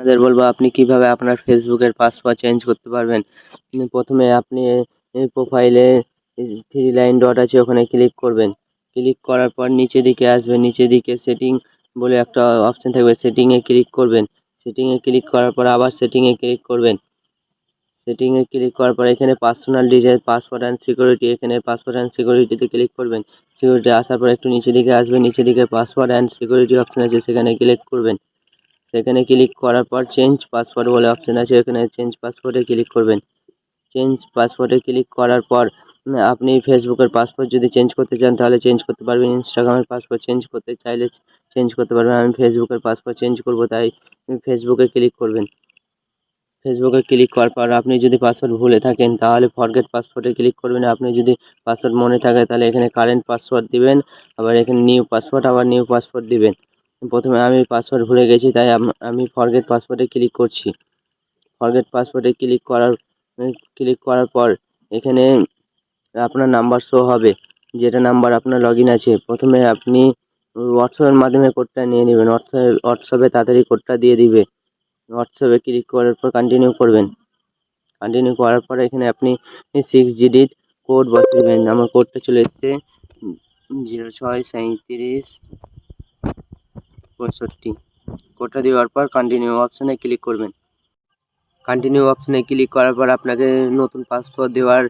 আপনাদের বলব, আপনি কীভাবে আপনার ফেসবুকের পাসওয়ার্ড চেঞ্জ করতে পারবেন? প্রথমে আপনি প্রোফাইলে থ্রি লাইন ডট আছে, ওখানে ক্লিক করবেন। ক্লিক করার পর নিচে দিকে আসবেন, নিচে দিকে সেটিং বলে একটা অপশন থাকবে সেটিংয়ে ক্লিক করবেন। সেটিংয়ে ক্লিক করার পর আবার সেটিংয়ে ক্লিক করবেন। সেটিংয়ে ক্লিক করার পর এখানে personal details password and security এখানে পাসওয়ার্ড অ্যান্ড সিকিউরিটিতে ক্লিক করবেন। সিকিউরিটি আসার পর একটু নিচে দিকে আসবেন, নিচে দিকে পাসওয়ার্ড অ্যান্ড সিকিউরিটি অপশন আছে, সেখানে ক্লিক করবেন। সেখানে ক্লিক করার পর চেঞ্জ পাসওয়ার্ড বলে অপশন আছে এখানে চেঞ্জ পাসওয়ার্ডে ক্লিক করবেন। চেঞ্জ পাসওয়ার্ডে ক্লিক করার পর আপনি ফেসবুকের পাসওয়ার্ড যদি চেঞ্জ করতে চান, তাহলে চেঞ্জ করতে পারবেন। ইনস্টাগ্রামের পাসওয়ার্ড চেঞ্জ করতে চাইলে চেঞ্জ করতে পারবেন। আমি ফেসবুকের পাসওয়ার্ড চেঞ্জ করব, তাই ফেসবুকে ক্লিক করবেন। ফেসবুকে ক্লিক করার পর আপনি যদি পাসওয়ার্ড ভুলে থাকেন, তাহলে ফরগেট পাসওয়ার্ডে ক্লিক করবেন। আপনি যদি পাসওয়ার্ড মনে থাকে, তাহলে এখানে কারেন্ট পাসওয়ার্ড দিবেন, আবার এখানে নিউ পাসওয়ার্ড আবার নিউ পাসওয়ার্ড দিবেন। প্রথমে আমি পাসওয়ার্ড ভুলে গেছি, তাই আম- ফরগেট পাসওয়ার্ডে ক্লিক করছি। ফরগেট পাসওয়ার্ডে ক্লিক করার ক্লিক করার পর এখানে আপনার নাম্বার শো হবে, যেটা নাম্বার আপনার লগ আছে। প্রথমে আপনি হোয়াটসঅ্যাপের মাধ্যমে কোডটা নিয়ে নেবেন। হোয়াটসঅ্যাপে হোয়াটসঅ্যাপে তাড়াতাড়ি কোডটা দিয়ে দিবে। হোয়াটসঅ্যাপে ক্লিক করার পর কন্টিনিউ করবেন। কন্টিনিউ করার পরে এখানে আপনি সিক্স ডিজিট কোড বসাবেন আমার কোডটা চলে এসছে জিরো ছয় সাঁইত্রিশ পঁয়ষট্টি। কোডটা দেওয়ার পর কন্টিনিউ অপশানে ক্লিক করবেন। কন্টিনিউ অপশানে ক্লিক করার পর আপনাকে নতুন পাসওয়ার্ড দেওয়ার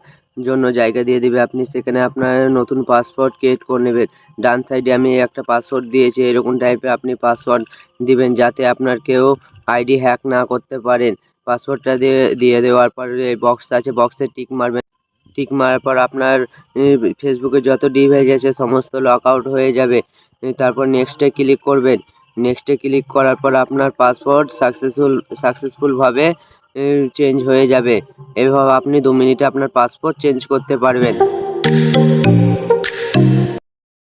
জন্য জায়গা দিয়ে দিবে। আপনি সেখানে আপনার নতুন পাসওয়ার্ড ক্রিয়েট করে নেবেন। ডান সাইডে আমি একটা পাসওয়ার্ড দিয়েছি, এরকম টাইপের আপনি পাসওয়ার্ড দিবেন যাতে আপনার কেউ আইডি হ্যাক না করতে পারেন। পাসওয়ার্ডটা দিয়ে দিয়ে দেওয়ার পর এই বক্স আছে বক্সে টিক মারবেন। টিক মারার পর আপনার ফেসবুকে যত ডিভাইস আছে সমস্ত লক আউট হয়ে যাবে। তারপর নেক্সটে ক্লিক করবেন। নেক্সটে ক্লিক করার পর আপনার পাসওয়ার্ড সাকসেসফুল সাকসেসফুলভাবে চেঞ্জ হয়ে যাবে। এভাবে আপনি দু মিনিটে আপনার পাসপোর্ট চেঞ্জ করতে পারবেন।